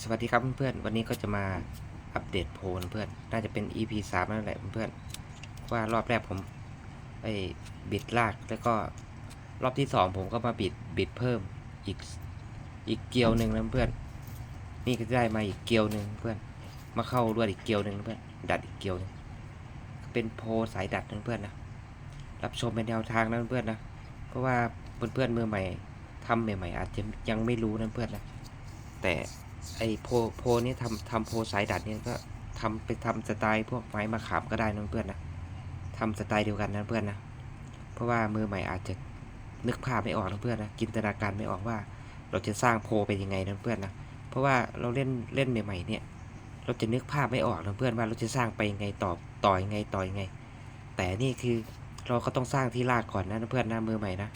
สวัสดีครับเพื่อนๆ วันนี้ก็จะมาอัปเดตโพลเพื่อน น่าจะเป็น EP สามนั่นแหละเพื่อนว่ารอบแรกผมไปบิดลาก แล้วก็รอบที่สองผมก็มาบิดบิดเพิ่มอีกอีกเกลียวหนึ่งนะเพื่อน นี่ก็ได้มาอีกเกลียวหนึ่งเพื่อน มาเข้าด้วยอีกเกลียวหนึ่งเพื่อน ดัดอีกเกลียวนึงเป็นโพลสายดัดนเพื่อนนะ รับชมเป็นแนวทางนะเพื่อนนะ เพราะว่าเพื่อนๆมือใหม่ทำใหม่ๆอาจจะยังไม่รู้นะเพื่อนนะ แต่ ไอโพโพนี่ทำทำโพสายดัดเนี่ยก็ทำไปทำสไตล์พวกไม้มะขามก็ได้นะเพื่อนนะทำสไตล์เดียวกันนะเพื่อนนะเพราะว่ามือใหม่อาจจะนึกภาพไม่ออกนะเพื่อนนะจินตนาการไม่ออกว่า เราจะสร้างโพเป็นยังไงนะเพื่อนนะเพราะว่าเราเล่นเล่นใหม่ๆเนี่ย เราจะนึกภาพไม่ออกนะเพื่อนว่าเราจะสร้างไปยังไงต่อต่อยังไงต่อยังไง แต่นี่คือเราก็ต้องสร้างที่รากก่อนนะเพื่อนนะมือใหม่นะ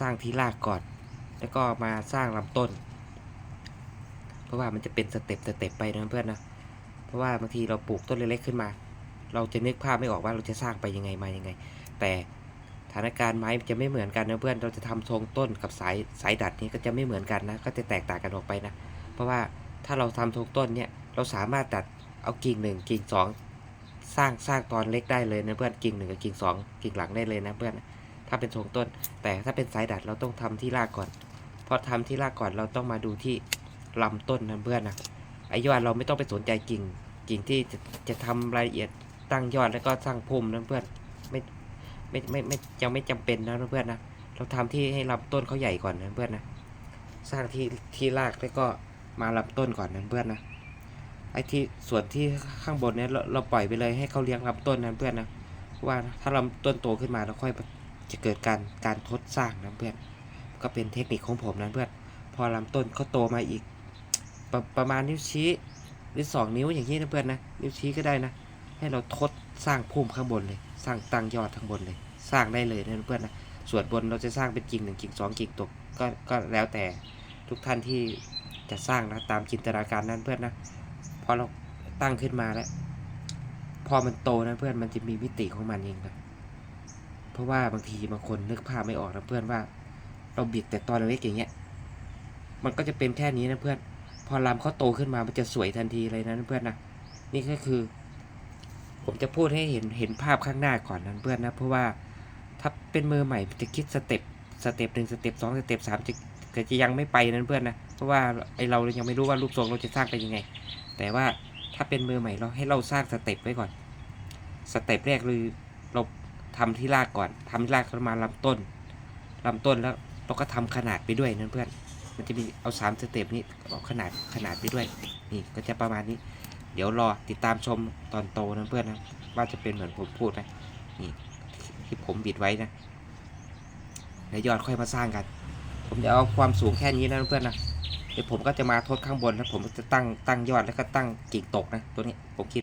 สร้างที่รากก่อน แล้วก็มาสร้างลำต้น เพราะว่ามันจะเป็นสเต็ปสเต็ปไปนะเพื่อนนะเพราะว่าบางทีเราปลูกต้นเล็กๆขึ้นมา เราจะนึกภาพไม่ออกว่าเราจะสร้างไปยังไงมายังไง แต่สถานการณ์ไม้จะไม่เหมือนกันนะเพื่อนเราจะทำทรงต้นกับสายสายดัดนี้ก็จะไม่เหมือนกันนะ ก็จะแตกต่างกันออกไปนะ เพราะว่าถ้าเราทำทรงต้นเนี่ยเราสามารถตัดเอากิ่งหนึ่งกิ่งสองสร้างสร้างตอนเล็กได้เลยนะเพื่อนกิ่งหนึ่งกับกิ่งสองกิ่งหลังได้เลยนะเพื่อนถ้าเป็นทรงต้น แต่ถ้าเป็นสายดัดเราต้องทำที่รากก่อนพอทำที่รากก่อนเราต้องมาดูที่ ลำต้นนะเพื่อนนะไอยอดเราไม่ต้องไปสนใจกิ่ง กิ่งที่จะจะทำรายละเอียดตั้งยอดแล้วก็สร้างพุ่มนะเพื่อนไม่ไม่ไม่ไม่ยังไม่จำเป็นนะเพื่อนนะเราทำที่ให้ลำต้นเขาใหญ่ก่อนนะเพื่อนนะสร้างที่ที่รากแล้วก็มาลำต้นก่อนนะเพื่อนนะไอที่ส่วนที่ข้างบนเนี่ยเราเราปล่อยไปเลยให้เขาเลี้ยงลำต้นนะเพื่อนนะเพราะว่าถ้าลำต้นโตขึ้นมาเราค่อยจะเกิดการการทดสร้างนะเพื่อนก็เป็นเทคนิคของผมนะเพื่อนพอลำต้นเขาโตมาอีก ปรประมาณนิ้วชี้หรือสองนิ้วอย่างนี้นะเพื่อนนะนิ้วชี้ก็ได้นะ ให้เราทดสร้างพุ่มข้างบนเลย สร้างตั้งยอดข้างบนเลย สร้างได้เลยนะเพื่อนนะส่วนบนเราจะสร้างเป็นกิ่งหนึ่งกิ่งสองกิ่งตกก็ก็แล้วแต่ทุกท่านที่จะสร้างนะตามจินตนาการนั้นเพื่อนนะพอเราตั้งขึ้นมาแล้ว พอมันโตนะเพื่อนมันจะมีมิติของมันเองนะเพราะว่าบางทีบางคนนึกภาพไม่ออกนะเพื่อนว่า เราบิดแต่ตอนเล็กอย่างเงี้ย มันก็จะเป็นแค่นี้นะเพื่อน พอลำเขาโตขึ้นมามันจะสวยทันทีเลยนะเพื่อนนะนี่ก็คือ ผมจะพูดให้เห็นเห็นภาพข้างหน้าก่อนนะเพื่อนนะเพราะว่าถ้าเป็นมือใหม่จะคิดสเต็ปสเต็ปหนึ่งสเต็ปสองสเต็ปสามจะก็จะยังไม่ไปนะเพื่อนนะเพราะว่าไอเรายังไม่รู้ว่ารูปทรงเราจะสร้างไปยังไง แต่ว่าถ้าเป็นมือใหม่เราให้เราสร้างสเต็ปไว้ก่อนสเต็ปแรกคือเราทำที่รากก่อนทำที่รากแล้วมาลำต้นลำต้นแล้วเราก็ทำขนาดไปด้วยนะเพื่อน มันจะมีเอาสามสเต็ปนี้เอาขนาดขนาดไปด้วย นี่ก็จะประมาณนี้ เดี๋ยวรอติดตามชมตอนโตนะเพื่อนนะว่าจะเป็นเหมือนผมพูดไหมนี่ที่ผมบิดไว้นะแล้วยอดค่อยมาสร้างกัน ผมจะเอาความสูงแค่นี้นะเพื่อนนะเดี๋ยวผมก็จะมาทดข้างบนแล้วผมจะตั้งตั้งยอดแล้วก็ตั้งกิ่งตกนะตัวนี้ผมคิด